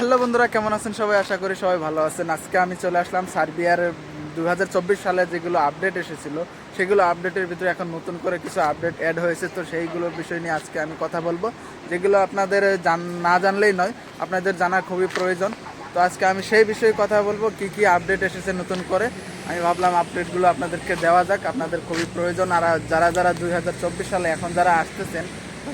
Hello বন্ধুরা, কেমন আছেন সবাই? আশা করি সবাই ভালো আছেন। আজকে আমি চলে আসলাম সার্বিয়ার দুই হাজার চব্বিশ সালে যেগুলো আপডেট এসেছিল, সেগুলো আপডেটের ভিতরে এখন নতুন করে কিছু আপডেট অ্যাড হয়েছে। তো সেইগুলোর বিষয় নিয়ে আজকে আমি কথা বলব, যেগুলো আপনাদের জান, না জানলেই নয়, আপনাদের জানা খুবই প্রয়োজন। তো আজকে আমি সেই বিষয়ে কথা বলব, কি কি আপডেট এসেছে নতুন করে। আমি ভাবলাম আপডেটগুলো আপনাদেরকে দেওয়া যাক, আপনাদের খুবই প্রয়োজন। আর যারা যারা দুই হাজার চব্বিশ সালে এখন যারা আসতেছেন,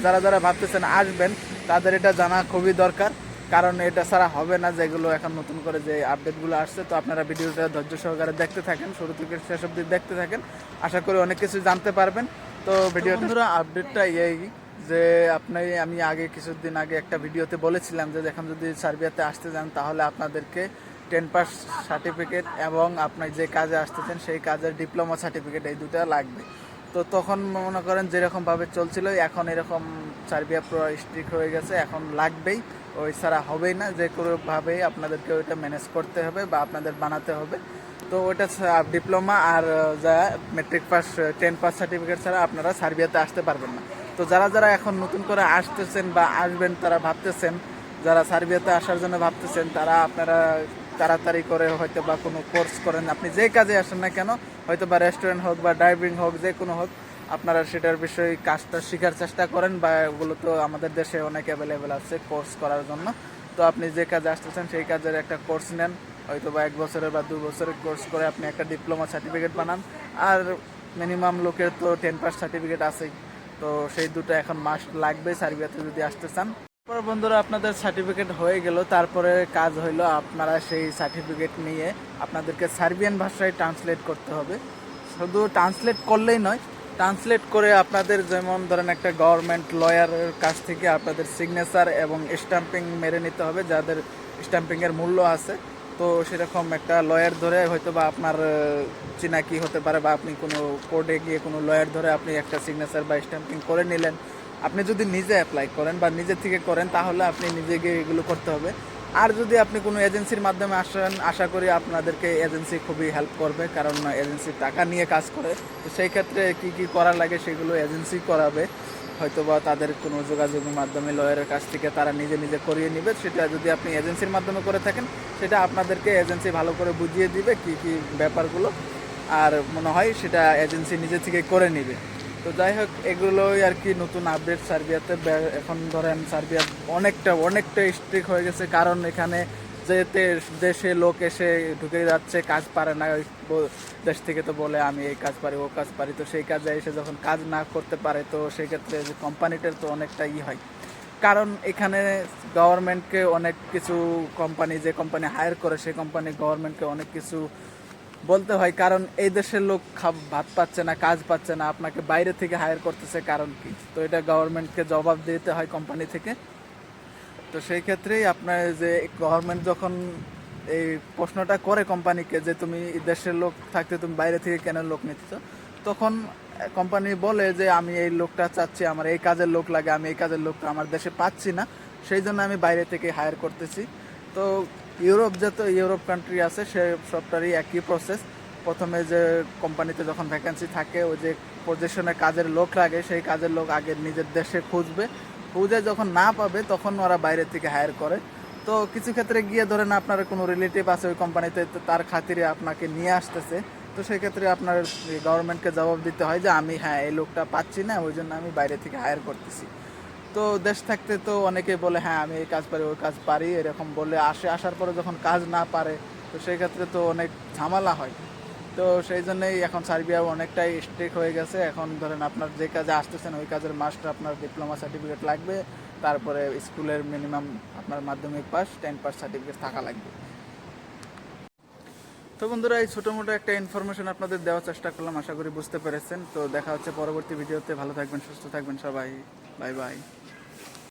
যারা যারা ভাবতেছেন আসবেন, তাদের এটা জানা খুবই দরকার। কারণ এটা ছাড়া হবে না যেগুলো এখন নতুন করে যে আপডেটগুলো আসছে। তো আপনারা ভিডিওটা ধৈর্য সহকারে দেখতে থাকেন শুরু থেকে শেষ অবধি দেখতে থাকেন। আশা করি অনেক কিছু জানতে পারবেন। তো ভিডিও বন্ধুরা আপডেটটা এই যে আপনি আমি আগে কিছুদিন আগে একটা ভিডিওতে বলেছিলাম যে এখন যদি সার্বিয়াতে আসতে যান তাহলে আপনাদেরকে টেন পাস সার্টিফিকেট এবং আপনি যে কাজে আসতেছেন সেই কাজের ডিপ্লোমা সার্টিফিকেট এই দুটো লাগবে। তো তখন মনে করেন যেরকমভাবে চলছিল, এখন এরকম সার্বিয়া পুরো স্ট্রিক্ট হয়ে গেছে, এখন লাগবেই। ওই ছাড়া হবেই না, যে কোনোভাবেই আপনাদেরকে ওইটা ম্যানেজ করতে হবে বা আপনাদের বানাতে হবে। তো ওইটা ডিপ্লোমা আর যা matric pass ten pass certificate ছাড়া আপনারা সার্বিয়াতে আসতে পারবেন না। তো যারা যারা এখন নতুন করে আসতেছেন বা আসবেন তারা ভাবতেছেন, যারা সার্বিয়াতে আসার জন্য ভাবতেছেন, তারা আপনারা তাড়াতাড়ি করে হয়তো বা কোনো কোর্স করেন। আপনি যে কাজে আসেন না কেন, হয়তো বা রেস্টুরেন্ট হোক বা ড্রাইভিং হোক, যে কোনো হোক, আপনারা সেটার বিষয়ে কাজটা শেখার চেষ্টা করেন বা ওগুলো তো আমাদের দেশে অনেক অ্যাভেলেবেল আছে কোর্স করার জন্য। তো আপনি যে কাজে আসতেছেন, সেই কাজের একটা কোর্স নেন। হয়তো বা এক বছরের বা দু বছরের কোর্স করে আপনি একটা ডিপ্লোমা সার্টিফিকেট বানান। আর মিনিমাম লোকের তো টেন পাস সার্টিফিকেট আছেই। তো সেই দুটো এখন মাস্ট লাগবে সার্বিয়াতে যদি আসতে চান। তারপর বন্ধুরা আপনাদের সার্টিফিকেট হয়ে গেল, তারপরে কাজ হইল আপনারা সেই সার্টিফিকেট নিয়ে আপনাদেরকে সার্বিয়ান ভাষায় ট্রান্সলেট করতে হবে। শুধু ট্রান্সলেট করলেই নয় ট্রান্সলেট করে আপনাদের যেমন ধরেন একটা গভর্নমেন্ট লয়ারের কাছ থেকে আপনাদের সিগনেচার এবং স্ট্যাম্পিং মেরে নিতে হবে, যাদের স্ট্যাম্পিংয়ের মূল্য আছে। তো সেরকম একটা লয়ার ধরে হয়তো বা আপনার চিনাকি হতে পারে বা আপনি কোনো কোর্টে গিয়ে কোনো লয়ার ধরে আপনি একটা সিগনেচার বা স্ট্যাম্পিং করে নিলেন। আপনি যদি নিজে অ্যাপ্লাই করেন বা নিজে থেকে করেন, তাহলে আপনি নিজে গিয়ে এগুলো করতে হবে। আর যদি আপনি কোনো এজেন্সির মাধ্যমে আসেন, আশা করি আপনাদেরকে এজেন্সি খুবই হেল্প করবে, কারণ এজেন্সি টাকা নিয়ে কাজ করে। তো সেই ক্ষেত্রে কি কি করা লাগে সেগুলো এজেন্সি করাবে। হয়তো বা তাদের কোনো যোগাযোগের মাধ্যমে লয়ারের কাছ থেকে তারা নিজে নিজে করিয়ে নেবে। সেটা যদি আপনি এজেন্সির মাধ্যমে করে থাকেন, সেটা আপনাদেরকে এজেন্সি ভালো করে বুঝিয়ে দিবে কি কি ব্যাপারগুলো। আর মনে হয় সেটা এজেন্সি নিজে থেকে করে নেবে। তো যাই হোক, এগুলোই আর কি নতুন আপডেট সার্বিয়াতে। এখন ধরেন সার্বিয়া অনেকটা অনেকটা স্ট্রিক হয়ে গেছে। কারণ এখানে যেতে দেশে লোক এসে ঢুকে যাচ্ছে, কাজ পারে না। দেশ থেকে তো বলে, আমি এই কাজ পারি, ও কাজ পারি। তো সেই কাজে এসে যখন কাজ না করতে পারে, তো সেই ক্ষেত্রে কোম্পানিটার তো অনেকটা ই হয়। কারণ এখানে গভর্নমেন্টকে অনেক কিছু কোম্পানি যে কোম্পানি হায়ার করে, সেই কোম্পানি গভর্নমেন্টকে অনেক কিছু বলতে হয় কারণ এই দেশের লোক খাব, ভাত পাচ্ছে না, কাজ পাচ্ছে না, আপনাকে বাইরে থেকে হায়ার করতেছে কারণ কি? তো এটা গভর্নমেন্টকে জবাব দিতে হয় কোম্পানি থেকে। তো সেই ক্ষেত্রেই আপনার যে গভর্নমেন্ট যখন এই প্রশ্নটা করে কোম্পানিকে যে তুমি দেশের লোক থাকতে তুমি বাইরে থেকে কেন লোক নিচ্ছ তখন কোম্পানি বলে যে আমি এই লোকটা চাচ্ছি, আমার এই কাজের লোক লাগে, আমি এই কাজের লোকটা আমার দেশে পাচ্ছি না, সেই জন্য আমি বাইরে থেকে হায়ার করতেছি। তো ইউরোপ যত ইউরোপ কান্ট্রি আছে, সে সবটারই একই প্রসেস প্রথমে যে কোম্পানিতে যখন ভ্যাকেন্সি থাকে, ওই যে পজিশনে কাজের লোক লাগে, সেই কাজের লোক আগে নিজের দেশে খুঁজবে। খুঁজে যখন না পাবে, তখন ওরা বাইরে থেকে হায়ার করে। তো কিছু ক্ষেত্রে গিয়ে ধরেন আপনার কোনো রিলেটিভ আছে ওই কোম্পানিতে তার খাতিরে আপনাকে নিয়ে আসতেছে। তো সেই ক্ষেত্রে আপনার গভর্নমেন্টকে জবাব দিতে হয় যে, আমি হ্যাঁ এই লোকটা পাচ্ছি না, ওই জন্য আমি বাইরে থেকে হায়ার করতেছি। তো দেশ থাকতে তো অনেকে বলে হ্যাঁ আমি এই কাজ পারি, ওই কাজ পারি। এরকম বলে আসে, আসার পরে যখন কাজ না পারে, তো সেই ক্ষেত্রে তো অনেক ঝামেলা হয়। তো সেই জন্যই এখন সার্বিয়া অনেকটাই স্ট্রিক হয়ে গেছে। এখন ধরেন আপনার যে কাজে আসতেছেন, ওই কাজের মাস্টার আপনার ডিপ্লোমা সার্টিফিকেট লাগবে। তারপরে স্কুলের মিনিমাম আপনার মাধ্যমিক পাস টেন পাস সার্টিফিকেট থাকা লাগবে। তো বন্ধুরা, এই ছোটো মোটো একটা ইনফরমেশন আপনাদের দেওয়ার চেষ্টা করলাম, আশা করি বুঝতে পেরেছেন। তো দেখা হচ্ছে পরবর্তী ভিডিওতে ভালো থাকবেন, সুস্থ থাকবেন সবাই। Bye bye.